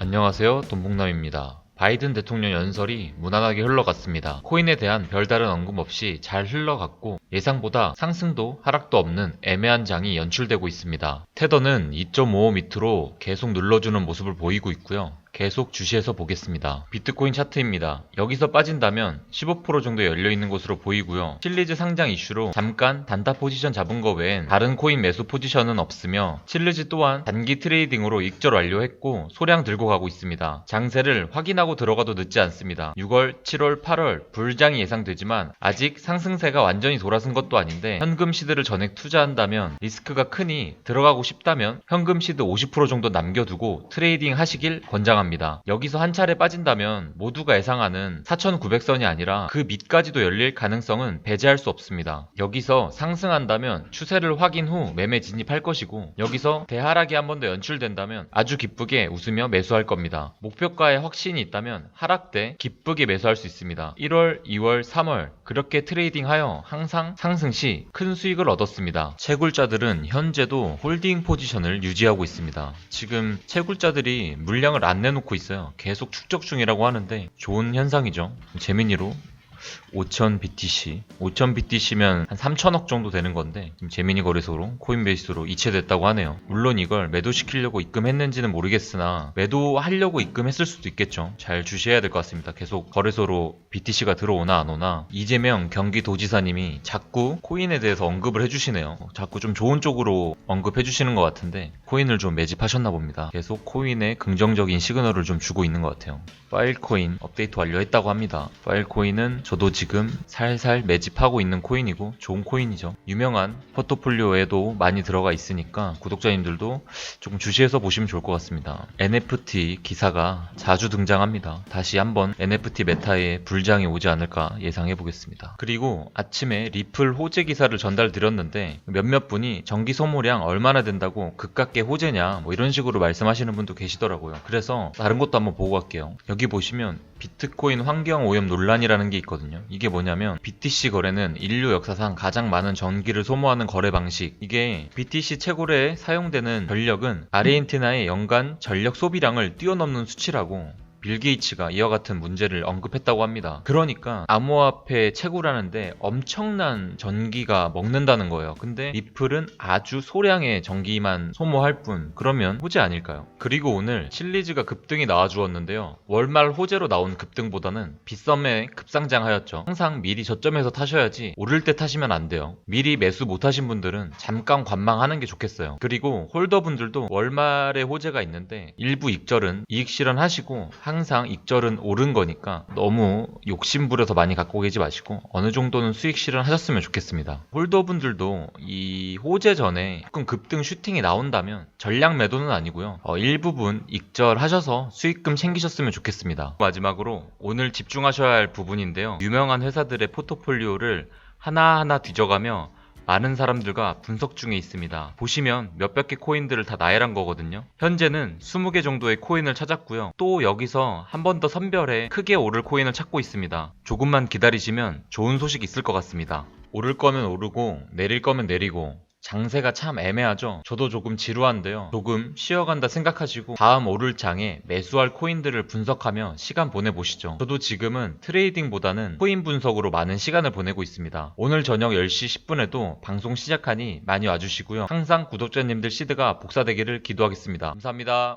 안녕하세요. 돈봉남입니다. 바이든 대통령 연설이 무난하게 흘러갔습니다. 코인에 대한 별다른 언급 없이 잘 흘러갔고 예상보다 상승도 하락도 없는 애매한 장이 연출되고 있습니다. 테더는 2.55 밑으로 계속 눌러주는 모습을 보이고 있고요. 계속 주시해서 보겠습니다. 비트코인 차트입니다. 여기서 빠진다면 15% 정도 열려 있는 것으로 보이고요. 실리즈 상장 이슈로 잠깐 단타 포지션 잡은 거 외엔 다른 코인 매수 포지션은 없으며 실리즈 또한 단기 트레이딩으로 익절 완료했고 소량 들고 가고 있습니다. 장세를 확인하고 들어가도 늦지 않습니다. 6월, 7월, 8월 불장이 예상되지만 아직 상승세가 완전히 돌아선 것도 아닌데 현금 시드를 전액 투자한다면 리스크가 크니 들어가고 싶다면 현금 시드 50% 정도 남겨두고 트레이딩 하시길 권장합니다. 여기서 한 차례 빠진다면 모두가 예상하는 4,900선이 아니라 그 밑까지도 열릴 가능성은 배제할 수 없습니다. 여기서 상승한다면 추세를 확인 후 매매 진입할 것이고 여기서 대하락이 한 번 더 연출된다면 아주 기쁘게 웃으며 매수할 겁니다. 목표가에 확신이 있다면 하락 때 기쁘게 매수할 수 있습니다. 1월, 2월, 3월 그렇게 트레이딩하여 항상 상승 시 큰 수익을 얻었습니다. 채굴자들은 현재도 홀딩 포지션을 유지하고 있습니다. 지금 채굴자들이 물량을 안 내 놓고 있어요. 계속 축적 중이라고 하는데 좋은 현상이죠. 재민이로 5,000 BTC, 5,000 BTC면 한 3천억 정도 되는 건데 지금 재미니 거래소로 코인베이스로 이체됐다고 하네요. 물론 이걸 매도시키려고 입금했는지는 모르겠으나 매도하려고 입금했을 수도 있겠죠. 잘 주시해야 될 것 같습니다. 계속 거래소로 BTC가 들어오나 안 오나 이재명 경기도지사님이 자꾸 코인에 대해서 언급을 해주시네요. 자꾸 좀 좋은 쪽으로 언급해 주시는 것 같은데 코인을 좀 매집하셨나 봅니다. 계속 코인에 긍정적인 시그널을 좀 주고 있는 것 같아요. 파일코인 업데이트 완료했다고 합니다. 파일코인은 저도 지금 살살 매집하고 있는 코인이고 좋은 코인이죠. 유명한 포트폴리오에도 많이 들어가 있으니까 구독자님들도 조금 주시해서 보시면 좋을 것 같습니다. NFT 기사가 자주 등장합니다. 다시 한번 NFT 메타에 불장이 오지 않을까 예상해 보겠습니다. 그리고 아침에 리플 호재 기사를 전달 드렸는데 몇몇 분이 전기 소모량 얼마나 된다고 그깟게 호재냐 뭐 이런 식으로 말씀하시는 분도 계시더라고요. 그래서 다른 것도 한번 보고 갈게요. 여기 보시면 비트코인 환경 오염 논란이라는 게 있거든요. 이게 뭐냐면 BTC 거래는 인류 역사상 가장 많은 전기를 소모하는 거래 방식. 이게 BTC 채굴에 사용되는 전력은 아르헨티나의 연간 전력 소비량을 뛰어넘는 수치라고 빌 게이츠가 이와 같은 문제를 언급했다고 합니다. 그러니까 암호화폐 채굴하는데 엄청난 전기가 먹는다는 거예요. 근데 리플은 아주 소량의 전기만 소모할 뿐. 그러면 호재 아닐까요? 그리고 오늘 실리즈가 급등이 나와주었는데요. 월말 호재로 나온 급등보다는 빗썸에 급상장하였죠. 항상 미리 저점에서 타셔야지 오를 때 타시면 안 돼요. 미리 매수 못하신 분들은 잠깐 관망하는 게 좋겠어요. 그리고 홀더분들도 월말에 호재가 있는데 일부 익절은 이익 실현하시고 항상 익절은 오른 거니까 너무 욕심부려서 많이 갖고 계지 마시고 어느 정도는 수익 실현하셨으면 좋겠습니다. 홀더분들도 이 호재 전에 조금 급등 슈팅이 나온다면 전량 매도는 아니고요. 어, 일부분 익절하셔서 수익금 챙기셨으면 좋겠습니다. 마지막으로 오늘 집중하셔야 할 부분인데요. 유명한 회사들의 포트폴리오를 하나하나 뒤져가며 많은 사람들과 분석 중에 있습니다. 보시면 몇백 개 코인들을 다 나열한 거거든요. 현재는 20개 정도의 코인을 찾았고요. 또 여기서 한 번 더 선별해 크게 오를 코인을 찾고 있습니다. 조금만 기다리시면 좋은 소식 있을 것 같습니다. 오를 거면 오르고 내릴 거면 내리고 장세가 참 애매하죠. 저도 조금 지루한데요. 조금 쉬어간다 생각하시고 다음 오를 장에 매수할 코인들을 분석하며 시간 보내보시죠. 저도 지금은 트레이딩보다는 코인 분석으로 많은 시간을 보내고 있습니다. 오늘 저녁 10시 10분에도 방송 시작하니 많이 와주시고요. 항상 구독자님들 시드가 복사되기를 기도하겠습니다. 감사합니다.